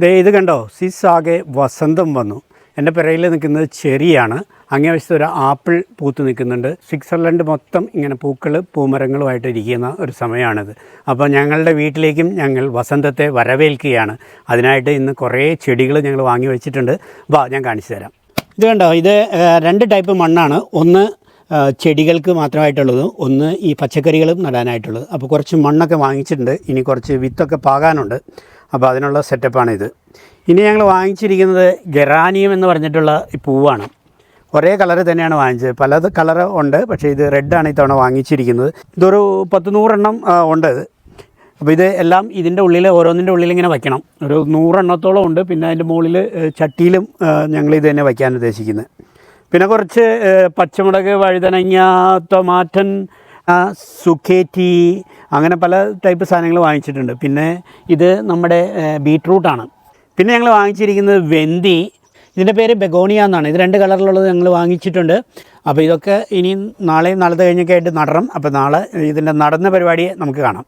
ദേ ഇത് കണ്ടോ? സിസ് ആകെ വസന്തം വന്നു. എന്റെ പിറയിൽ നിൽക്കുന്നത് ചെറിയാണ്. അങ്ങേ വശത്ത് ഒരു ആപ്പിൾ പൂത്ത് നിൽക്കുന്നുണ്ട്. സ്വിറ്റ്സർലൻഡ് മൊത്തം ഇങ്ങനെ പൂക്കൾ പൂമരങ്ങളുമായിട്ട് ഇരിക്കുന്ന ഒരു സമയമാണിത്. അപ്പോൾ ഞങ്ങളുടെ വീട്ടിലേക്കും ഞങ്ങൾ വസന്തത്തെ വരവേൽക്കുകയാണ്. അതിനായിട്ട് ഇന്ന് കുറേ ചെടികൾ ഞങ്ങൾ വാങ്ങി വെച്ചിട്ടുണ്ട്. വാ ഞാൻ കാണിച്ചു തരാം. ഇത് കണ്ടോ? ഇത് രണ്ട് ടൈപ്പ് മണ്ണാണ്. ഒന്ന് ചെടികൾക്ക് മാത്രമായിട്ടുള്ളത്. ഒന്ന് ഈ പച്ചക്കറികളും നടാനായിട്ടുള്ളത്. അപ്പോൾ കുറച്ച് മണ്ണൊക്കെ വാങ്ങിച്ചിട്ടുണ്ട്. ഇനി കുറച്ച് വിത്തൊക്കെ പാകാനുണ്ട്. അപ്പോൾ അതിനുള്ള സെറ്റപ്പാണിത്. ഇനി ഞങ്ങൾ വാങ്ങിച്ചിരിക്കുന്നത് ഗെറാനിയം എന്ന് പറഞ്ഞിട്ടുള്ള ഈ പൂവാണ്. ഒരേ കളർ തന്നെയാണ് വാങ്ങിച്ചത്. പല കളറ് ഉണ്ട് പക്ഷേ ഇത് റെഡാണ് ഇത്തവണ വാങ്ങിച്ചിരിക്കുന്നത്. ഇതൊരു പത്ത് നൂറെണ്ണം ഉണ്ട് അപ്പോൾ ഇത് എല്ലാം ഇതിന്റെ ഉള്ളിൽ ഓരോന്നിന്റെ ഉള്ളിൽ ഇങ്ങനെ വയ്ക്കണം. ഒരു നൂറെണ്ണത്തോളം ഉണ്ട്. പിന്നെ അതിന്റെ മുകളിൽ ചട്ടിയിലും ഞങ്ങൾ ഇത് തന്നെ വയ്ക്കാൻ ഉദ്ദേശിക്കുന്നത്. പിന്നെ കുറച്ച് പച്ചമുളക് വഴുതനങ്ങ ടൊമാറ്റൻ ആ, സുക്കേറ്റി അങ്ങനെ പല ടൈപ്പ് സാധനങ്ങൾ വാങ്ങിച്ചിട്ടുണ്ട്. പിന്നെ ഇത് നമ്മുടെ ബീട്രൂട്ടാണ് പിന്നെ ഞങ്ങൾ വാങ്ങിച്ചിരിക്കുന്നത് വെന്തി. ഇതിന്റെ പേര് ബെഗോണിയ എന്നാണ്. ഇത് രണ്ട് കളറിലുള്ളത് ഞങ്ങൾ വാങ്ങിച്ചിട്ടുണ്ട്. അപ്പോൾ ഇതൊക്കെ ഇനി നാളെയും നാളത്തെ കഴിഞ്ഞൊക്കെ ആയിട്ട് നടണം. അപ്പോൾ നാളെ ഇതിന്റെ നടന്ന പരിപാടിയെ നമുക്ക് കാണാം.